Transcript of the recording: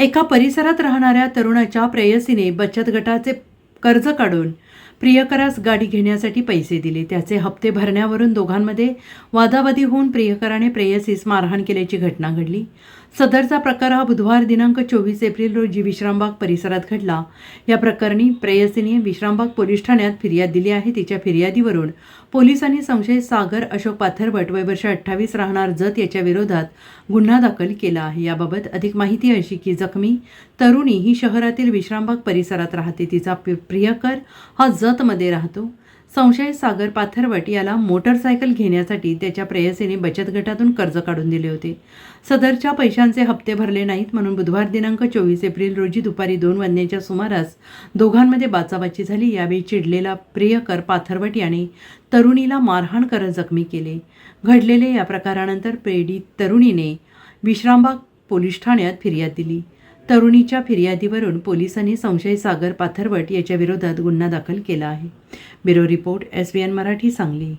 एका परिसरात राहणाऱ्या तरुणाच्या प्रेयसीने बचत गटाचे कर्ज काढून प्रियकरास गाडी घेण्यासाठी पैसे दिले. त्याचे हप्ते भरण्यावरून दोघांमध्ये वादावादी होऊन प्रियकराने प्रेयसीस मारहाण केल्याची घटना घडली. सदरचा प्रकार हा बुधवार दिनांक चोवीस एप्रिल रोजी विश्रामबाग परिसरात घडला. या प्रकरणी प्रेयसीने विश्रामबाग पोलीस ठाण्यात फिर्याद दिली आहे. तिच्या फिर्यादीवरून पोलिसांनी संशयित सागर अशोक पाथरवट वय वर्ष अठ्ठावीस राहणार जत याच्या विरोधात गुन्हा दाखल केला आहे. याबाबत अधिक माहिती अशी की जखमी तरुणी ही शहरातील विश्रामबाग परिसरात राहते. तिचा प्रियकर हा जतमध्ये राहतो. संशय सागर पाथरवट याला मोटरसायकल घेण्यासाठी त्याच्या प्रेयसीने बचत गटातून कर्ज काढून दिले होते. सदरच्या पैशांचे हप्ते भरले नाहीत म्हणून बुधवार दिनांक चोवीस एप्रिल रोजी दुपारी दोन वाजण्याच्या सुमारास दोघांमध्ये बाचाबाची झाली. यावेळी चिडलेला प्रियकर पाथरवट याने तरुणीला मारहाण करत जखमी केले. घडलेले या प्रकारानंतर प्रेरित तरुणीने विश्रामबाग पोलीस ठाण्यात फिर्याद दिली. तरुणीच्या फिर्यादीवरून पोलिसांनी संशय सागर पाथरवट याच्या विरोधात गुन्हा दाखल केला आहे. Bureau report S B N Marathi Sangli.